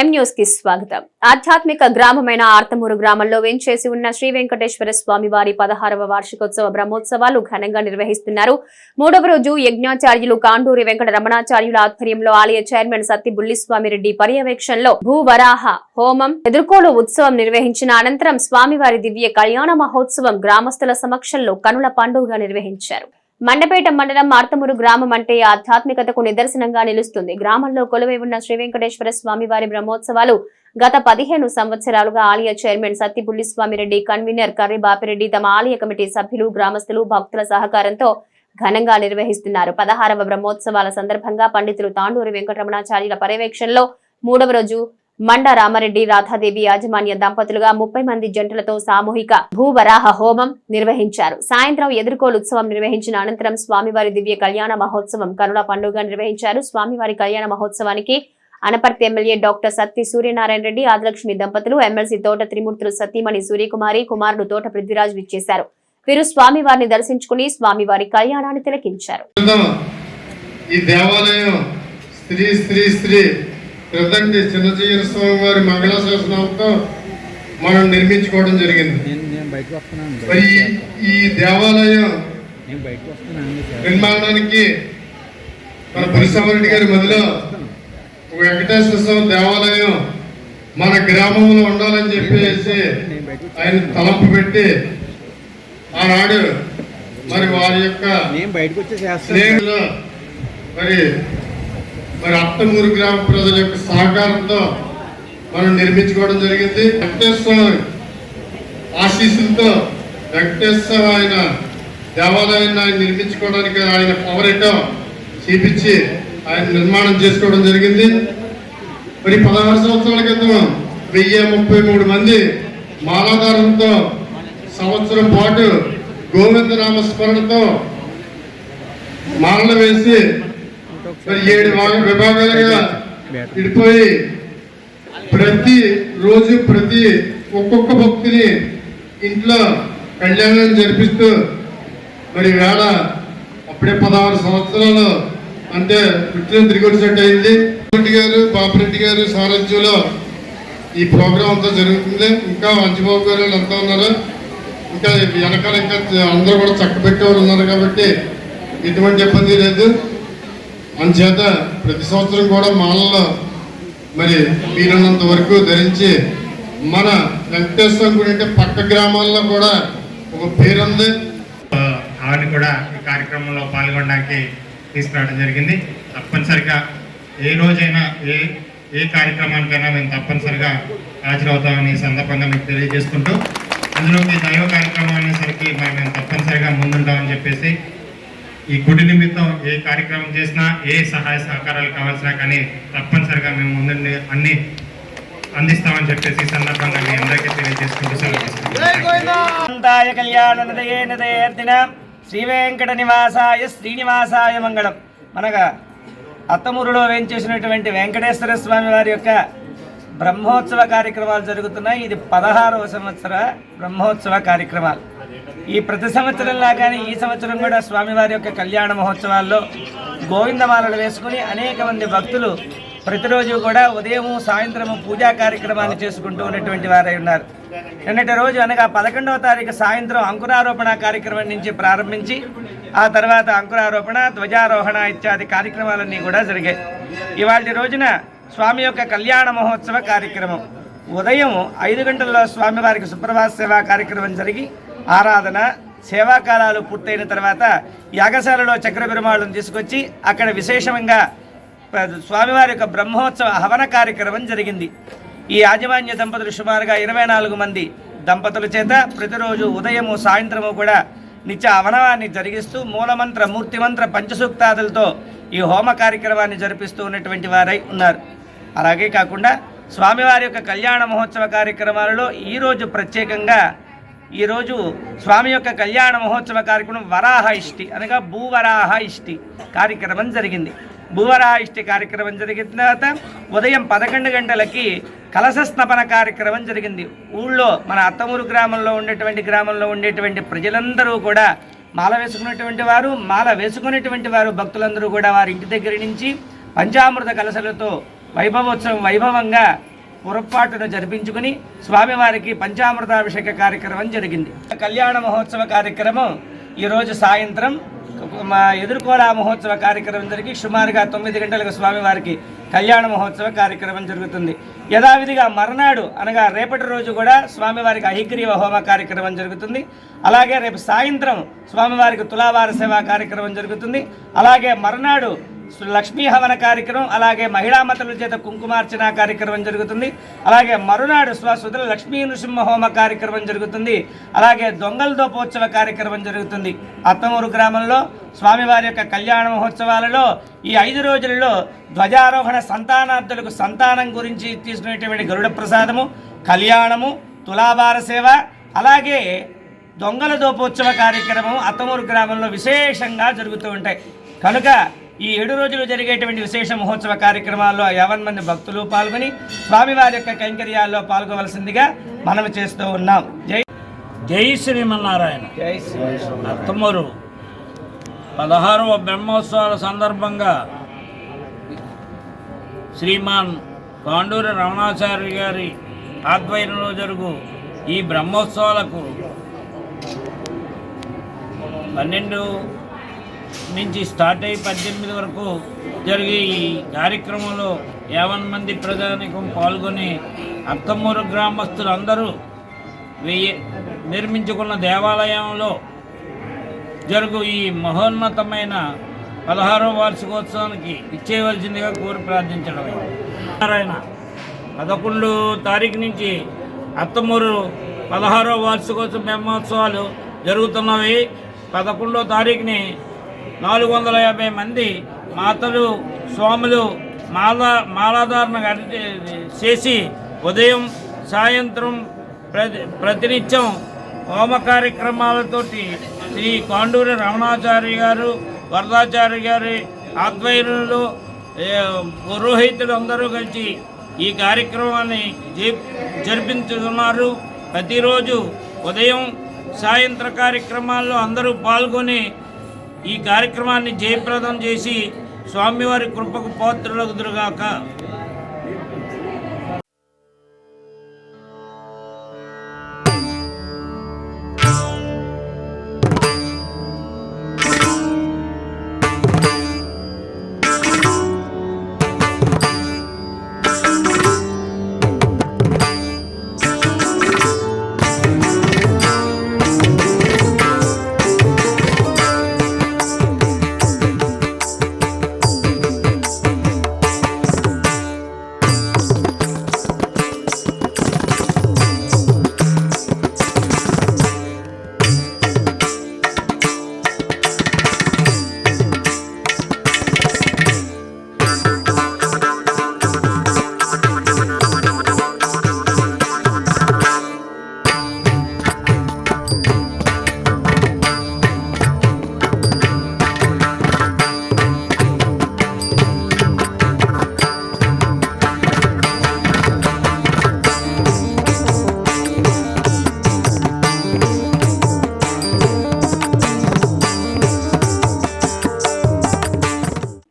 ఎం న్యూస్కి స్వాగతం. ఆధ్యాత్మిక గ్రామమైన ఆర్తమూరు గ్రామంలో వెంచేసి ఉన్న శ్రీ వెంకటేశ్వర స్వామి వారి పదహారవ వార్షికోత్సవ బ్రహ్మోత్సవాలు ఘనంగా నిర్వహిస్తున్నారు. మూడవ రోజు యజ్ఞాచార్యులు కాండూరి వెంకట రమణాచార్యుల ఆధ్వర్యంలో ఆలయ చైర్మన్ సత్తి బుల్లిస్వామిరెడ్డి పర్యవేక్షణలో భూవరాహ హోమం ఎదుర్కోలు ఉత్సవం నిర్వహించిన అనంతరం స్వామివారి దివ్య కళ్యాణ మహోత్సవం గ్రామస్తుల సమక్షంలో కనుల పండుగగా నిర్వహించారు. మండపేట మండలం మార్తమూరు గ్రామం అంటే ఆధ్యాత్మికతకు నిదర్శనంగా నిలుస్తుంది. గ్రామంలో కొలువై ఉన్న శ్రీ వెంకటేశ్వర స్వామి వారి బ్రహ్మోత్సవాలు గత పదిహేను సంవత్సరాలుగా ఆలయ చైర్మన్ సత్తిపుల్లి స్వామిరెడ్డి కన్వీనర్ కర్రి బాపిరెడ్డి తమ ఆలయ కమిటీ సభ్యులు గ్రామస్తులు భక్తుల సహకారంతో ఘనంగా నిర్వహిస్తున్నారు. పదహారవ బ్రహ్మోత్సవాల సందర్భంగా పండితులు తాండూరి వెంకటరమణాచార్యుల పర్యవేక్షణలో మూడవ రోజు మండ రామారెడ్డి రాధాదేవి యాజమాన్య దంపతులుగా ముప్పై మంది జంటలతో సామూహిక భూవరాహ హోమం నిర్వహించారు. సాయంత్రం ఎదుర్కోలు ఉత్సవం నిర్వహించిన అనంతరం స్వామివారి దివ్య కళ్యాణ మహోత్సవం కరుణ పండుగ నిర్వహించారు. స్వామివారి కళ్యాణ మహోత్సవానికి అనపర్తి ఎమ్మెల్యే డాక్టర్ సత్తి సూర్యనారాయణ రెడ్డి ఆదిలక్ష్మి దంపతులు ఎమ్మెల్సీ తోట త్రిమూర్తులు సతీమణి సూర్యకుమారి కుమారుడు తోట పృథ్వీరాజ్ విచ్చేశారు. వీరు స్వామివారిని దర్శించుకుని స్వామివారి కళ్యాణాన్ని తిలకించారు. ఈ దేవాలయం స్త్రీ స్త్రీ స్త్రీ క్రితంటి చిన్నజీవన స్వామి వారి మంగళాశాసనంతో మనం నిర్మించుకోవడం జరిగింది. మరి ఈ- దేవాలయం నిర్మాణానికి మన పురుషామరెడ్డి గారి మధ్యలో ఒక వెంకటేశ్వర స్వామి దేవాలయం మన గ్రామంలో ఉండాలని చెప్పేసి ఆయన తలంపు పెట్టి ఆనాడు మరి వారి యొక్క మరి మరి అత్తమూరు గ్రామ ప్రజల యొక్క సహకారంతో మనం నిర్మించుకోవడం జరిగింది. వెంకటేశ్వర ఆశీస్సులతో వెంకటేశ్వర ఆయన దేవాలయాన్ని ఆయన నిర్మించుకోవడానికి ఆయన పవరేటో చూపించి ఆయన నిర్మాణం చేసుకోవడం జరిగింది. మరి పదహారు సంవత్సరాల క్రితం వెయ్యి ముప్పై మూడు మంది మాలాధారంతో సంవత్సరం పాటు గోవిందనామ స్మరణతో మాలలు వేసి మరి ఏడు భాగ- విభాగాలుగా విడిపోయి ప్రతి రోజు ప్రతి ఒక్కొక్క భక్తిని ఇంట్లో కళ్యాణం జరిపిస్తూ మరి వేళ అప్పుడే పదహారు సంవత్సరాలు అంటే పుట్టిన తిరిగి వచ్చినట్టు అయింది. రెడ్డి గారు బాపిరెడ్డి గారు సారథ్యంలో ఈ ప్రోగ్రాం అంతా జరుగుతుంది. ఇంకా వంశబాబు గారు వాళ్ళు అంతా ఉన్నారు. ఇంకా వెనకాల ఇంకా అందరూ కూడా చక్కబెట్టేవారు ఉన్నారు కాబట్టి ఎటువంటి ఇబ్బంది లేదు. అందుచేత ప్రతి సంవత్సరం కూడా మాలలో మరి వీలైనంత వరకు ధరించి మన వెంకటేశ్వరం గుడి అంటే పక్క గ్రామాల్లో కూడా ఒక పేరుంది. ఆవిడ కూడా ఈ కార్యక్రమంలో పాల్గొనడానికి తీసుకురావడం జరిగింది. తప్పనిసరిగా ఏ రోజైనా ఏ ఏ కార్యక్రమానికైనా మేము తప్పనిసరిగా హాజరవుతామని సందర్భంగా మీకు తెలియజేసుకుంటూ అందులో మీ దైవ కార్యక్రమం అనేసరికి మరి మేము తప్పనిసరిగా ముందుంటామని చెప్పేసి ఈ గుడి నిమిత్తం ఏ కార్యక్రమం చేసినా ఏ సహాయ సహకారాలు కావాల్సినా కానీ తప్పనిసరిగా మేము ముందుండి అన్ని అందిస్తామని చెప్పేసి సందర్భంగా మీ అందరికీ తెలియజేసుకుంటూ సెలవు శ్రీ వెంకట నివాసాయ శ్రీనివాసాయ మంగళం. మనగా అత్తమూరులో వేంచేసినటువంటి వెంకటేశ్వర స్వామి వారి యొక్క బ్రహ్మోత్సవ కార్యక్రమాలు జరుగుతున్నాయి. ఇది పదహారవ సంవత్సర బ్రహ్మోత్సవ కార్యక్రమాలు. ఈ ప్రతి సంవత్సరంలా కానీ ఈ సంవత్సరం కూడా స్వామివారి యొక్క కళ్యాణ మహోత్సవాల్లో గోవిందమాలలు వేసుకుని అనేక మంది భక్తులు ప్రతిరోజు కూడా ఉదయము సాయంత్రము పూజా కార్యక్రమాన్ని చేసుకుంటూ ఉన్నటువంటి వారై ఉన్నారు. నిన్నటి రోజు అనగా పదకొండవ తారీఖు సాయంత్రం అంకురారోపణ కార్యక్రమం నుంచి ప్రారంభించి ఆ తర్వాత అంకురారోపణ ధ్వజారోహణ ఇత్యాది కార్యక్రమాలన్నీ కూడా జరిగాయి. ఇవాళ రోజున స్వామి యొక్క కళ్యాణ మహోత్సవ కార్యక్రమం. ఉదయం ఐదు గంటల్లో స్వామివారికి సుప్రభాత సేవా కార్యక్రమం జరిగి ఆరాధన సేవాకాలాలు పూర్తయిన తర్వాత యాగశాలలో చక్ర పెరుమాళ్ళను తీసుకొచ్చి అక్కడ విశేషంగా స్వామివారి యొక్క బ్రహ్మోత్సవ హవన కార్యక్రమం జరిగింది. ఈ యాజమాన్య దంపతులు సుమారుగా ఇరవై నాలుగు మంది దంపతుల చేత ప్రతిరోజు ఉదయము సాయంత్రము కూడా నిత్య అవనవాన్ని జరిగిస్తూ మూలమంత్ర మూర్తిమంత్ర పంచసూక్తాదులతో ఈ హోమ కార్యక్రమాన్ని జరిపిస్తూ ఉన్నటువంటి వారై ఉన్నారు. అలాగే కాకుండా స్వామివారి యొక్క కళ్యాణ మహోత్సవ కార్యక్రమాలలో ఈరోజు ప్రత్యేకంగా ఈరోజు స్వామి యొక్క కళ్యాణ మహోత్సవ కార్యక్రమం వరాహ ఇష్టి అనగా భూవరాహ ఇష్టి కార్యక్రమం జరిగింది. భూవరాహ ఇష్టి కార్యక్రమం జరిగిన తర్వాత ఉదయం పదకొండు గంటలకి కలశ స్నపన కార్యక్రమం జరిగింది. ఊళ్ళో మన అత్తమూరు గ్రామంలో ఉండేటువంటి గ్రామంలో ఉండేటువంటి ప్రజలందరూ కూడా మాల వేసుకున్నటువంటి వారు మాల వేసుకునేటువంటి వారు భక్తులందరూ కూడా వారి ఇంటి దగ్గర నుంచి పంచామృత కలశలతో వైభవోత్సవం వైభవంగా పొరపాటున జరిపించుకుని స్వామివారికి పంచామృతాభిషేక కార్యక్రమం జరిగింది. కళ్యాణ మహోత్సవ కార్యక్రమం ఈరోజు సాయంత్రం. మా ఎదుర్కోలా మహోత్సవ కార్యక్రమం జరిగి సుమారుగా తొమ్మిది గంటలకు స్వామివారికి కళ్యాణ మహోత్సవ కార్యక్రమం జరుగుతుంది. యథావిధిగా మర్నాడు అనగా రేపటి రోజు కూడా స్వామివారికి అహిగ్రీవ హోమ కార్యక్రమం జరుగుతుంది. అలాగే రేపు సాయంత్రం స్వామివారికి తులావార సేవ కార్యక్రమం జరుగుతుంది. అలాగే మర్నాడు లక్ష్మీ హవన కార్యక్రమం అలాగే మహిళా మతల చేత కుంకుమార్చన కార్యక్రమం జరుగుతుంది. అలాగే మరునాడు స్వసుధుల లక్ష్మీ నృసింహ హోమ కార్యక్రమం జరుగుతుంది. అలాగే దొంగల దోపోత్సవ కార్యక్రమం జరుగుతుంది. అత్తమూరు గ్రామంలో స్వామివారి యొక్క కళ్యాణ మహోత్సవాలలో ఈ ఐదు రోజులలో ధ్వజారోహణ సంతానార్థులకు సంతానం గురించి తీసుకునేటువంటి గరుడ ప్రసాదము కళ్యాణము తులాభార సేవ అలాగే దొంగల దోపోత్సవ కార్యక్రమం అత్తమూరు గ్రామంలో విశేషంగా జరుగుతూ ఉంటాయి. కనుక ఈ ఏడు రోజులు జరిగేటువంటి విశేష మహోత్సవ కార్యక్రమాల్లో యావన్ మంది భక్తులు పాల్గొని స్వామివారి యొక్క కైంకర్యాల్లో పాల్గొవలసిందిగా మనం చేస్తూ ఉన్నాం. జై జై శ్రీమన్నారాయణ. జై శ్రీ అత్తమూరు పదహారవ బ్రహ్మోత్సవాల సందర్భంగా శ్రీమాన్ కాండూరి రమణాచార్య గారి ఆధ్వర్యంలో జరుగు ఈ బ్రహ్మోత్సవాలకు పన్నెండు నుంచి స్టార్ట్ అయ్యి పద్దెనిమిది వరకు జరిగే ఈ కార్యక్రమంలో యావన్ మంది ప్రజానికం పాల్గొని అత్తమూరు గ్రామస్తులందరూ వెయ్యి నిర్మించుకున్న దేవాలయంలో జరుగు ఈ మహోన్నతమైన పదహారవ వార్షికోత్సవానికి ఇచ్చేయవలసిందిగా కోరి ప్రార్థించడమే నారాయణ పదకొండు తారీఖు నుంచి అత్తమూరు పదహారవ వార్షికోత్సవ బ్రహ్మోత్సవాలు జరుగుతున్నవి. పదకొండో తారీఖుని నాలుగు వందల యాభై మంది మాతలు స్వాములు మాలా మాలాధారణ చేసి ఉదయం సాయంత్రం ప్రతి ప్రతినిత్యం హోమ కార్యక్రమాలతోటి శ్రీ కాండూరి రమణాచార్య గారు వరదాచార్య గారి ఆధ్వర్యంలో పురోహితులు అందరూ కలిసి ఈ కార్యక్రమాన్ని జరిపించుతున్నారు. ప్రతిరోజు ఉదయం సాయంత్ర కార్యక్రమాల్లో అందరూ పాల్గొని ఈ కార్యక్రమాన్ని జయప్రదం చేసి స్వామివారి కృపకు పాత్రులగుదురుగాక